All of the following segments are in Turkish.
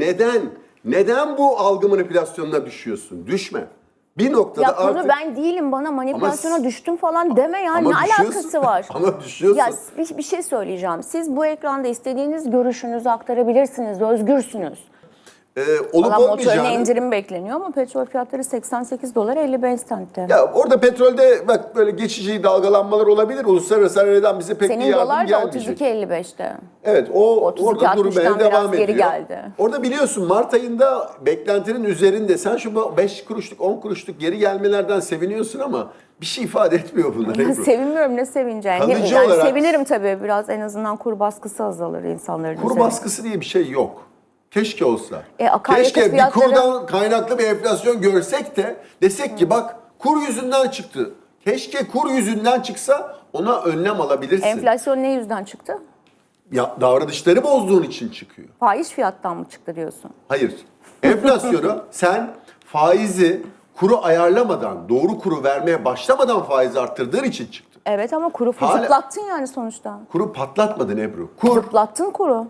neden? Neden bu algı manipülasyonuna düşüyorsun? Düşme. Bir noktada Ya artık... ben değilim bana manipülasyona Ama- düştüm falan deme ya. Ne alakası var? Ama düşüyorsun. Ya bir, bir şey söyleyeceğim. Siz bu ekranda istediğiniz görüşünüzü aktarabilirsiniz. Özgürsünüz. Ee, olup Valla motorine olmayacağını... indirim bekleniyor ama petrol fiyatları 88 dolar 55 centte. Ya orada petrolde bak böyle geçici dalgalanmalar olabilir. Uluslararası aradan bize pek bir Senin yardım dolar da gelmeyecek. 32.55'te. Evet o 32, orada durmaya 60'tan devam biraz geri ediyor. geldi. Orada biliyorsun Mart ayında beklentinin üzerinde sen şu 5 kuruşluk 10 kuruşluk geri gelmelerden seviniyorsun ama bir şey ifade etmiyor bunlar. Ebru. sevinmiyorum ne sevineceğim. Kalıcı Yani olarak- sevinirim tabii biraz en azından kur baskısı azalır insanların Kur üzerine. baskısı diye bir şey yok. Keşke olsa. E, Keşke bir fiyatları- kurdan kaynaklı bir enflasyon görsek de desek ki bak kur yüzünden çıktı. Keşke kur yüzünden çıksa ona önlem alabilirsin. Enflasyon ne yüzden çıktı? ya davranışları bozduğun için çıkıyor. Faiz fiyattan mı çıktı diyorsun? Hayır. Enflasyonu sen faizi kuru ayarlamadan, doğru kuru vermeye başlamadan faizi arttırdığın için çıktı. Evet ama kuru Hala- zıplattın yani sonuçta. Kuru patlatmadın Ebru. Kur, Zıplattın kuru.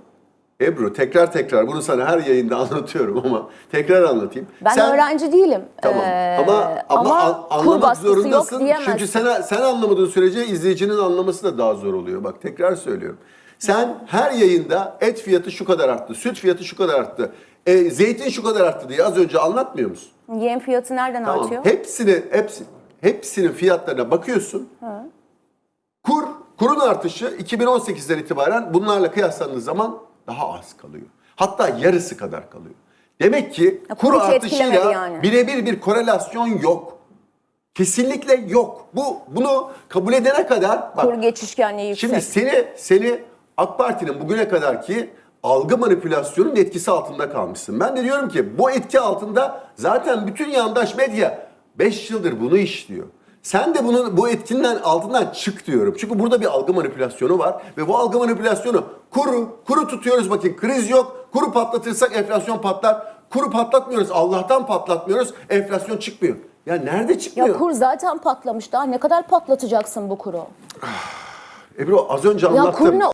Ebru tekrar tekrar bunu sana her yayında anlatıyorum ama tekrar anlatayım. Ben Sen- öğrenci değilim. Tamam Ee, ama ama, an- kur anlamak zorundasın. yok. Çünkü sen sen anlamadığın sürece izleyicinin anlaması da daha zor oluyor. Bak tekrar söylüyorum. Sen her yayında et fiyatı şu kadar arttı, süt fiyatı şu kadar arttı, e, zeytin şu kadar arttı diye az önce anlatmıyor musun? Yem fiyatı nereden Tamam. artıyor? Hepsini, hepsi, hepsinin fiyatlarına bakıyorsun. Kur, kurun artışı 2018'den itibaren bunlarla kıyaslandığı zaman daha az kalıyor. Hatta yarısı kadar kalıyor. Demek ki Ya kur artışıyla yani. birebir bir korelasyon yok. Kesinlikle yok. Bu bunu kabul edene kadar bak Kur geçişkenliği yüksek. Şimdi seni seni AK Parti'nin bugüne kadarki algı manipülasyonun etkisi altında kalmışsın. Ben de diyorum ki bu etki altında zaten bütün yandaş medya 5 yıldır bunu işliyor. Sen de bunun bu etkinden altından çık diyorum. Çünkü burada bir algı manipülasyonu var ve bu algı manipülasyonu kuru kuru tutuyoruz bakın kriz yok. Kuru patlatırsak enflasyon patlar. Kuru patlatmıyoruz. Allah'tan patlatmıyoruz. Enflasyon çıkmıyor. Ya nerede çıkmıyor? Ya kur zaten patlamış daha ne kadar patlatacaksın bu kuru? Ebru az önce Ya anlattım. kur ne